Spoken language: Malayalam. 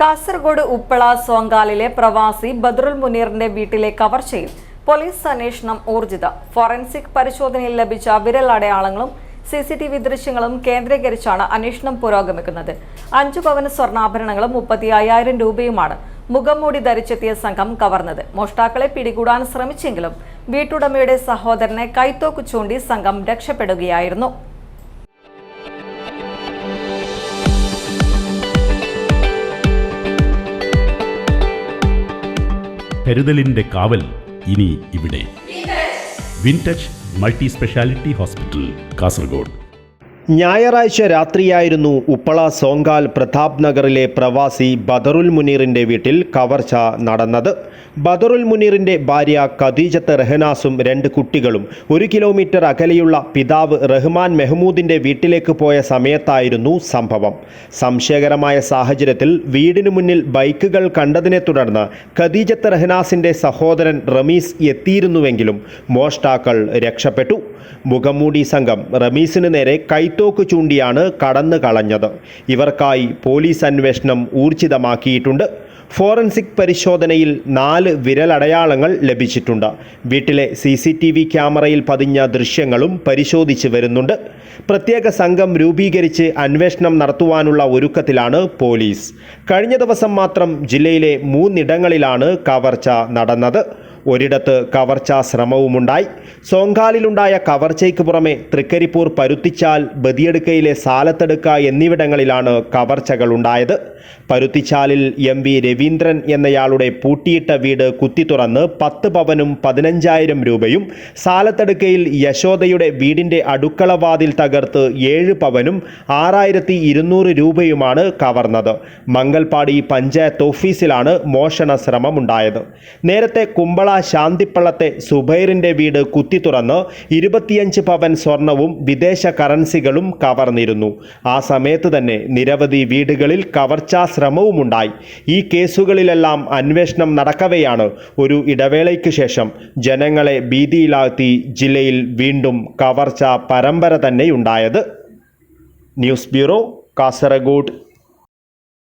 കാസർഗോഡ് ഉപ്പള സോങ്കാലിലെ പ്രവാസി ബദ്രുൽ മുനീറിന്റെ വീട്ടിലെ കവർച്ചയിൽ പോലീസ് അന്വേഷണം ഊർജിത. ഫോറൻസിക് പരിശോധനയിൽ ലഭിച്ച വിരൽ അടയാളങ്ങളും സി സി ടി വി ദൃശ്യങ്ങളും കേന്ദ്രീകരിച്ചാണ് അന്വേഷണം പുരോഗമിക്കുന്നത്. അഞ്ചു പവന് സ്വർണാഭരണങ്ങളും മുപ്പത്തി അയ്യായിരം രൂപയുമാണ് മുഖംമൂടി ധരിച്ചെത്തിയ സംഘം കവർന്നത്. മോഷ്ടാക്കളെ പിടികൂടാൻ ശ്രമിച്ചെങ്കിലും വീട്ടുടമയുടെ സഹോദരനെ കൈത്തോക്ക് ചൂണ്ടി സംഘം രക്ഷപ്പെടുകയായിരുന്നു. കരുതലിന്റെ കാവൽ ഇനി ഇവിടെ. Wintouch multi speciality hospital Kasaragod. ഞായറാഴ്ച രാത്രിയായിരുന്നു ഉപ്പള സോങ്കാൽ പ്രതാപ് നഗറിലെ പ്രവാസി ബദറുൽ മുനീറിന്റെ വീട്ടിൽ കവർച്ച നടന്നത്. ബദറുൽ മുനീറിന്റെ ഭാര്യ ഖദീജത്ത് റഹനാസും രണ്ട് കുട്ടികളും ഒരു കിലോമീറ്റർ അകലെയുള്ള പിതാവ് റഹ്മാൻ മെഹ്മൂദിന്റെ വീട്ടിലേക്ക് പോയ സമയത്തായിരുന്നു സംഭവം. സംശയകരമായ സാഹചര്യത്തിൽ വീടിനു മുന്നിൽ ബൈക്കുകൾ കണ്ടതിനെ തുടർന്ന് ഖദീജത്ത് റഹനാസിന്റെ സഹോദരൻ റമീസ് എത്തിയിരുന്നുവെങ്കിലും മോഷ്ടാക്കൾ രക്ഷപ്പെട്ടു. മുഖംമൂടി സംഘം റമീസിന് നേരെ കൈത്തോക്ക് ചൂണ്ടിയാണ് കടന്നു കളഞ്ഞത്. ഇവർക്കായി പോലീസ് അന്വേഷണം ഊർജിതമാക്കിയിട്ടുണ്ട്. ഫോറൻസിക് പരിശോധനയിൽ നാല് വിരലടയാളങ്ങൾ ലഭിച്ചിട്ടുണ്ട്. വീട്ടിലെ സി സി ടി വി ക്യാമറയിൽ പതിഞ്ഞ ദൃശ്യങ്ങളും പരിശോധിച്ച് വരുന്നുണ്ട്. പ്രത്യേക സംഘം രൂപീകരിച്ച് അന്വേഷണം നടത്തുവാനുള്ള ഒരുക്കത്തിലാണ് പോലീസ്. കഴിഞ്ഞ ദിവസം മാത്രം ജില്ലയിലെ മൂന്നിടങ്ങളിലാണ് കവർച്ച നടന്നത്. ഒരിടത്ത് കവർച്ചാ ശ്രമവുമുണ്ടായി. സോങ്കാലിലുണ്ടായ കവർച്ചയ്ക്ക് പുറമെ തൃക്കരിപ്പൂർ പരുത്തിച്ചാൽ ബദിയടുക്കയിലെ സാലത്തടുക്ക എന്നിവിടങ്ങളിലാണ് കവർച്ചകളുണ്ടായത്. പരുത്തിച്ചാലിൽ എം വി രവീന്ദ്രൻ എന്നയാളുടെ പൂട്ടിയിട്ട വീട് കുത്തി തുറന്ന് പത്ത് പവനും പതിനഞ്ചായിരം രൂപയും സാലത്തടുക്കയിൽ യശോദയുടെ വീടിന്റെ അടുക്കളവാതിൽ തകർത്ത് ഏഴ് പവനും ആറായിരത്തി ഇരുന്നൂറ് രൂപയുമാണ് കവർന്നത്. മംഗൽപാടി പഞ്ചായത്ത് ഓഫീസിലാണ് മോഷണ ശ്രമമുണ്ടായത്. നേരത്തെ കുമ്പള ശാന്തിപ്പള്ളത്തെ സുബൈറിന്റെ വീട് കുത്തി തുറന്ന് ഇരുപത്തിയഞ്ച് പവൻ സ്വർണവും വിദേശ കറൻസികളും കവർന്നിരുന്നു. ആ സമയത്ത് തന്നെ നിരവധി വീടുകളിൽ കവർച്ചാ ശ്രമവുമുണ്ടായി. ഈ കേസുകളിലെല്ലാം അന്വേഷണം നടക്കവെയാണ് ഒരു ഇടവേളയ്ക്ക് ശേഷം. ജനങ്ങളെ ഭീതിയിലാഴ്ത്തി ജില്ലയിൽ വീണ്ടും കവർച്ച പരമ്പര തന്നെയുണ്ടായത് ന്യൂസ് ബ്യൂറോ കാസർഗോഡ്.